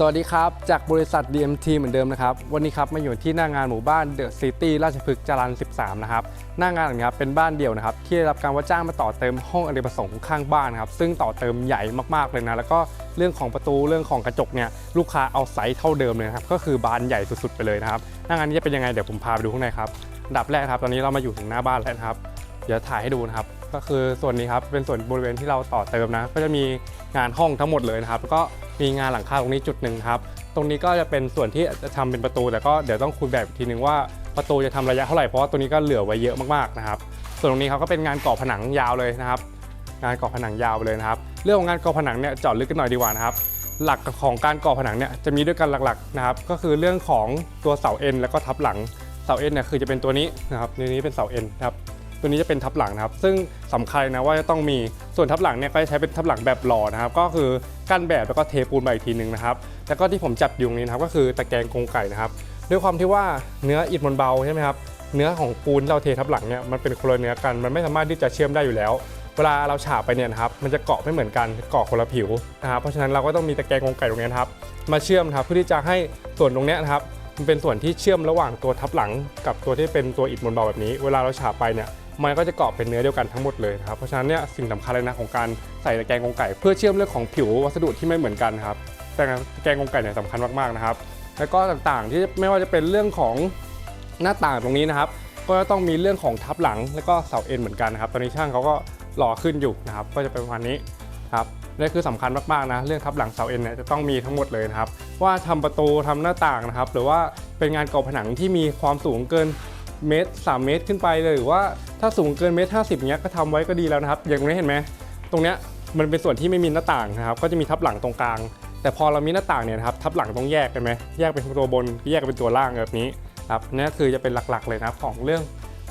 สวัสดีครับ จากบริษัท DMT เหมือนเดิมนะครับ วันนี้ครับมาอยู่ที่หน้างานหมู่บ้านเดอะซิตี้ราชพฤกษ์จรัญ13 นะครับ หน้างานนี้ครับเป็นบ้านเดี่ยวนะครับ ที่ได้รับการว่าจ้างมาต่อเติมห้องอเนกประสงค์ข้างบ้านนครับ ซึ่งต่อเติมใหญ่มากๆเลยนะ แล้วก็เรื่องของประตูเรื่องของกระจกเนี่ยลูกค้าเอาไซส์เท่าเดิมเลยครับ ก็คือบานใหญ่สุดๆไปเลยนะครับ หน้างานนี้จะเป็นยังไงเดี๋ยวผมพาไปดูข้างในครับดับแรกครับ ตอนนี้เรามาอยู่ถึงหน้าบ้านแล้วนะครับ เดี๋ยวถ่ายให้ดูนะครับ ก็คือส่วนนี้ครับเป็นส่วนบริเวณที่เราต่อเติมนะ ก็จะมีงานห้องทั้งหมดเลยนะครับแล้วก็มีงานหลังคาตรงนี้จุดหนึ่งครับตรงนี้ก็จะเป็นส่วนที่จะทำเป็นประตูแต่ก็เดี๋ยวต้องคุยแบบอีกทีนึงว่าประตูจะทำระยะเท่าไหร่เพราะว่าตัวนี้ก็เหลือไว้เยอะมากๆนะครับ ส่วนตรงนี้เขาก็เป็นงานก่อผนังยาวเลยนะครับ งานก่อผนังยาวเลยนะครับ เรื่องของงานก่อผนังเนี่ยเจาะลึกกันหน่อยดีกว่านะครับหลักของการก่อผนังเนี่ยจะมีด้วยกันหลักๆนะครับ ก็คือเรื่องของตัวเสาเอ็นแล้วก็ทับหลังเสาเอ็นเนี่ยคือจะเป็นตัวนี้นะครับตัวนี้เป็นเสาเอ็นครับ ตัวนี้จะเป็นทับหลังนะครับ ซึ่งสำคัญนะว่าจะต้องมีส่วนทับหลังเนี่ยก็จะใช้เป็นทับหลังแบบหล่อนะครับ ก็คือกั้นแบบแล้วก็เทปูนมาอีกทีหนึ่งนะครับแล้วก็ที่ผมจับอยู่นี้นะครับก็คือตะแกรงกรงไก่นะครับ ด้วยความที่ว่าเนื้ออิฐมันเบาใช่ไหมครับเนื้อของปูนเราเททับหลังเนี่ยมันเป็นคนละเนื้อกันมันไม่สามารถที่จะเชื่อมได้อยู่แล้วเวลาเราฉาบไปเนี่ยครับมันจะเกาะไม่เหมือนกันเกาะคนละผิวนะครับเพราะฉะนั้นเราก็ต้องมีตะแกรงกรงไก่ตรงนี้นครับมาเชื่อมครับเพื่อที่จะให้ส่วนตรงนี้นะครับมันเป็นส่วนที่เชื่อมระหว่างตัวทับหลัง กับตัวที่เป็นตัวอิฐมวลเบาแบบนี้ เวลาเราฉาบไปเนี่ย มันก็จะเกาะเป็นเนื้อเดียวกันทั้งหมดเลยครับเพราะฉะนั้นเนี่ยสิ่งสำคัญเลยนะของการใส่ตะแกรงกรงไก่เพื่อเชื่อมเรื่องของผิววัสดุที่ไม่เหมือนกันครับแต่ตะแกรงกรงไก่เนี่ยสำคัญมากๆนะครับ แล้วก็ต่างๆที่ไม่ว่าจะเป็นเรื่องของหน้าต่างตรงนี้นะครับก็ต้องมีเรื่องของทับหลังแล้วก็เสาเอ็นเหมือนกันนะครับตอนนี้ช่างเขาก็รอขึ้นอยู่นะครับก็จะเป็นประมาณนี้ครับนี่คือสำคัญมากๆนะเรื่องทับหลังเสาเอ็นเนี่ยจะต้องมีทั้งหมดเลยนะครับว่าทำประตูทำหน้าต่างนะครับหรือว่าเป็นงานก่อผนังที่มีความสูงเกิน เมตร 3 เมตรขึ้นไปเลยหรือว่าถ้าสูงเกินเมตรห้าสิบเนี้ยก็ทำไว้ก็ดีแล้วนะครับ อย่างตรงนี้เห็นไหมตรงเนี้ยมันเป็นส่วนที่ไม่มีหน้าต่างนะครับ ก็จะมีทับหลังตรงกลาง แต่พอเรามีหน้าต่างเนี่ยครับทับหลังต้องแยกกันไหมแยกเป็นตัวบนแยกเป็นตัวล่างแบบนี้ครับนี่คือจะเป็นหลักๆเลยนะครับของเรื่อง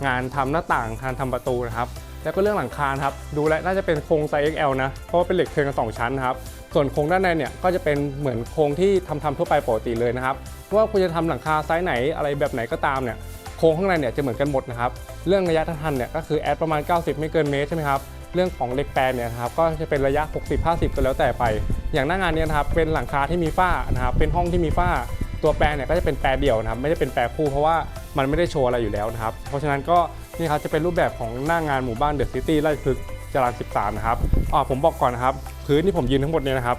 งานทำหน้าต่างการทำประตูนะครับแล้วก็เรื่องหลังคาครับดูแลวน่าจะเป็นโครงไซส์ XL นะเพราะว่าเป็นเหล็กเทิงกันสองชั้นนะครับส่วนโครงด้านในเนี่ยก็จะเป็นเหมือนโครงที่ทำทำทั่วไปปกติเลยนะครับว่าคุณจะทำหลังคาไซส์ไหนอะไรแบบไหนก็ตามเนี่ย โครงข้างในเนี่ยจะเหมือนกันหมดนะครับ เรื่องระยะทันเนี่ยก็คือแอดประมาณ 90 ไม่เกินเมตรใช่ไหมครับ เรื่องของเล็กแปรเนี่ยนะครับก็จะเป็นระยะ 60-50 ก็แล้วแต่ไป อย่างหน้างานเนี้นะครับเป็นหลังคาที่มีฝ้านะครับ เป็นห้องที่มีฝ้า ตัวแปรเนี่ยก็จะเป็นแปรเดี่ยวนะครับ ไม่ได้เป็นแปรคู่เพราะว่ามันไม่ได้โชว์อะไรอยู่แล้วนะครับ เพราะฉะนั้นก็นี่ครับจะเป็นรูปแบบของหน้างานหมู่บ้านเดอะซิตี้ราชพฤกษ์จรัญ13 นะครับ อ๋อผมบอกก่อนนะครับ พื้นที่ผมยืนทั้งหมดเนี่ยนะครับ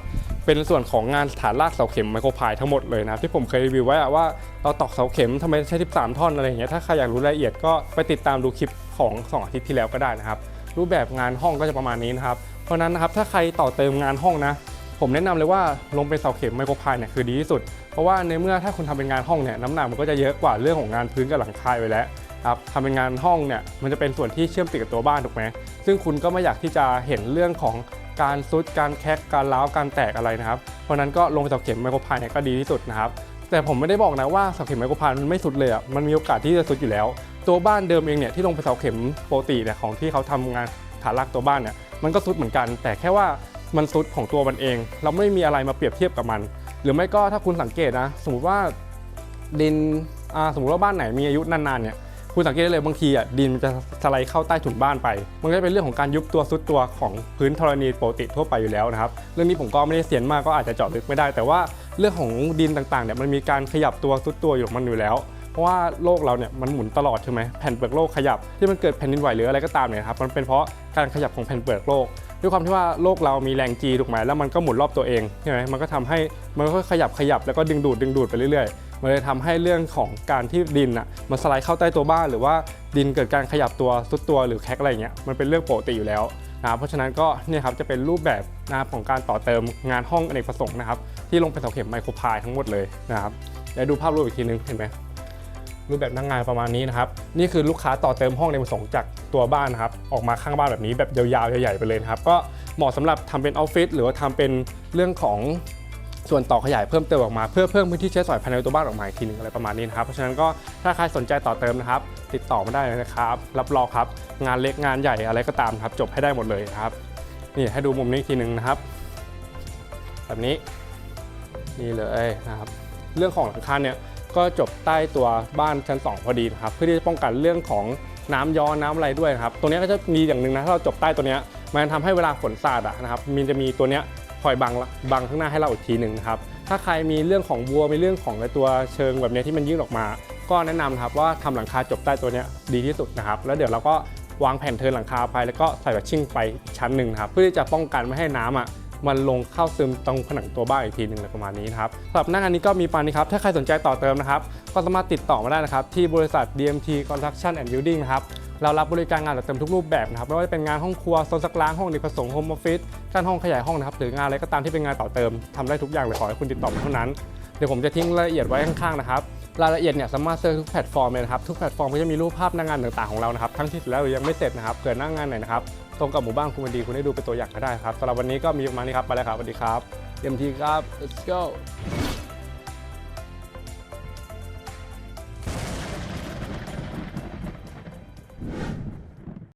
เป็นส่วนของงานฐานรากเสาเข็มไมโครพายทั้งหมดเลยนะครับที่ผมเคยรีวิวไว้อะว่าเราตอกเสาเข็มทำไมใช้ 13 ท่อนอะไรอย่างเงี้ยถ้าใครอยากรู้รายละเอียดก็ไปติดตามดูคลิปของสองอาทิตย์ที่แล้วก็ได้นะครับ รูปแบบงานห้องก็จะประมาณนี้นะครับ เพราะนั้นนะครับถ้าใครต่อเติมงานห้องนะ ผมแนะนำเลยว่าลงเป็นเสาเข็มไมโครพายเนี่ยคือดีที่สุด เพราะว่าในเมื่อถ้าคุณทำเป็นงานห้องเนี่ยน้ำหนักมันก็จะเยอะกว่าเรื่องของงานพื้นกับหลังคาไปแล้วครับทำเป็นงานห้องเนี่ยมันจะเป็นส่วนที่เชื่อมติดกับตัวบ้านถูกไหมซึ่งคุณก็ไม่อยากที่จะเห็นเรื่องของ การซุดการแคกการล้าวการแตกอะไรนะครับ เพราะนั้นก็ลงเสาเข็มไมโครพายเนี่ยก็ดีที่สุดนะครับแต่ผมไม่ได้บอกนะว่าเสาเข็มไมโครพายมันไม่สุดเลยอะมันมีโอกาสที่จะสุดอยู่แล้ว ตัวบ้านเดิมเองเนี่ยที่ลงไปเสาเข็มโปกติเนี่ยของที่เขาทำงานฐานรากตัวบ้านเนี่ยมันก็สุดเหมือนกัน แต่แค่ว่ามันสุดของตัวมันเอง เราไม่มีอะไรมาเปรียบเทียบกับมัน หรือไม่ก็ถ้าคุณสังเกตนะ สมมติว่าดินสมมติว่าบ้านไหนมีอายุนานๆเนี่ย คุณสังเกตได้เลยบางทีอะดินมันจะสไลด์เข้าใต้ถุนบ้านไป มันก็จะเป็นเรื่องของการยุบตัวซุดตัวของพื้นธรณีปกติทั่วไปอยู่แล้วนะครับ เรื่องนี้ผมก็ไม่ได้เสียนมากก็อาจจะเจาะลึกไม่ได้ แต่ว่าเรื่องของดินต่างๆเนี่ยมันมีการขยับตัวซุดตัวอยู่ของมันอยู่แล้วเพราะว่าโลกเราเนี่ยมันหมุนตลอดใช่ไหมแผ่นเปลือกโลกขยับที่มันเกิดแผ่นดินไหวหรืออะไรก็ตามเนี่ยครับมันเป็นเพราะการขยับของแผ่นเปลือกโลก ด้วยความที่ว่าโลกเรามีแรงจีถูกไหมแล้วมันก็หมุนรอบตัวเองใช่ไหมมันก็ทำให้มันก็ขยับขยับแล้วก็ดึงดูดดึงดูดไปเรื่อยๆ มันเลยทำให้เรื่องของการที่ดินอะมันสไลด์เข้าใต้ตัวบ้าน หรือว่าดินเกิดการขยับตัวซุดตัวหรือแคกอะไรเงี้ยมันเป็นเรื่องปกติอยู่แล้วนะครับเพราะฉะนั้นก็เนี่ยครับจะเป็นรูปแบบนะบของการต่อเติมงานห้องอเนกประสงค์นะครับที่ลงเป็นเสาเข็มไมโครพายทั้งหมดเลยนะครับเดี๋ยวดูภาพรวมอีกทีนึงเห็นไหมรูปแบบนั่งงานประมาณนี้นะครับนี่คือลูกค้าต่อเติมห้องในประสงค์จากตัวบ้านนะครับออกมาข้างบ้านแบบนี้แบบยาวๆใหญ่ๆไปเลยนะครับก็เหมาะสำหรับทำเป็นออฟฟิศหรือว่าทำเป็นเรื่องของ ส่วนต่อขยายเพิ่มเติมออกมาเพื่อเพิ่มพื้นที่ใช้สอยภายในตัวบ้านออกมาอีกทีหนึงอะไรประมาณนี้นะครับเพราะฉะนั้นก็ถ้าใครสนใจต่อเติมนะครับ ติดต่อมาได้เลยนะครับ รับรองครับงานเล็กงานใหญ่อะไรก็ตามครับจบให้ได้หมดเลยครับนี่ให้ดูมุมนี้ทีหนึ่งนะครับ แบบนี้นี่เลยนะครับ เรื่องของหลังคาเนี่ยก็จบใต้ตัวบ้านชั้น 2 พอดีนะครับ เพื่อที่จะป้องกันเรื่องของน้ำย้อนน้ำอะไรด้วยนะครับตรงนี้ก็จะมีอย่างหนึ่งนะถ้าเราจบใต้ตัวเนี้ยมันทำให้เวลาฝนสาดอะนะครับมันจะมีตัวเนี้ย คอยบังบังข้างหน้าให้เราอีกทีหนึ่งนะครับถ้าใครมีเรื่องของวัวมีเรื่องของในตัวเชิงแบบนี้ที่มันยื่นออกมา ก็แนะนำครับว่าทำหลังคาจบใต้ตัวนี้ดีที่สุดนะครับ แล้วเดี๋ยวเราก็วางแผ่นเทินหลังคาไปแล้วก็ใส่แบบชิ่งไปชั้นหนึ่งครับเพื่อที่จะป้องกันไม่ให้น้ำอะ มันลงเข้าซึมตรงผนังตัวบ้านอีกทีหนึ่งอะไรประมาณนี้นะครับสำหรับหน้างานนี้ก็มีปานนี้ครับ ถ้าใครสนใจต่อเติมนะครับ ก็สามารถติดต่อมาได้นะครับ ที่บริษัท DMT Construction and Building นะครับ เรารับบริการงานต่อเติมทุกรูปแบบนะครับ ไม่ว่าจะเป็นงานห้องครัวโซนซักล้างห้องอเนกประสงโฮมออฟฟิศการห้องขยายห้องนะครับ หรืองานอะไรก็ตามที่เป็นงานต่อเติมทำได้ทุกอย่างเลยขอให้คุณติดต่อมาเท่านั้น เดี๋ยวผมจะทิ้งรายละเอียดไว้ข้างๆนะครับรายละเอียดเนี่ยสามารถเซิร์ชทุกแพลตฟอร์มเลยนะครับทุกแพลตฟอร์มก็จะมีรูปภาพหน้างานต่างๆของเรานะครับทั้งที่เสร็จแล้วหรือยังไม่เสร็จนะครับเผื่อหน้างานไหนนะครับ ตรงกับหมู่บ้านคุณมันดีคุณได้ดูเป็นตัวอย่างก็ได้ครับสำหรับวันนี้ก็มีประมาณนี้ครับไปแล้วครับสวัสดีครับเต็มทีครับ let's go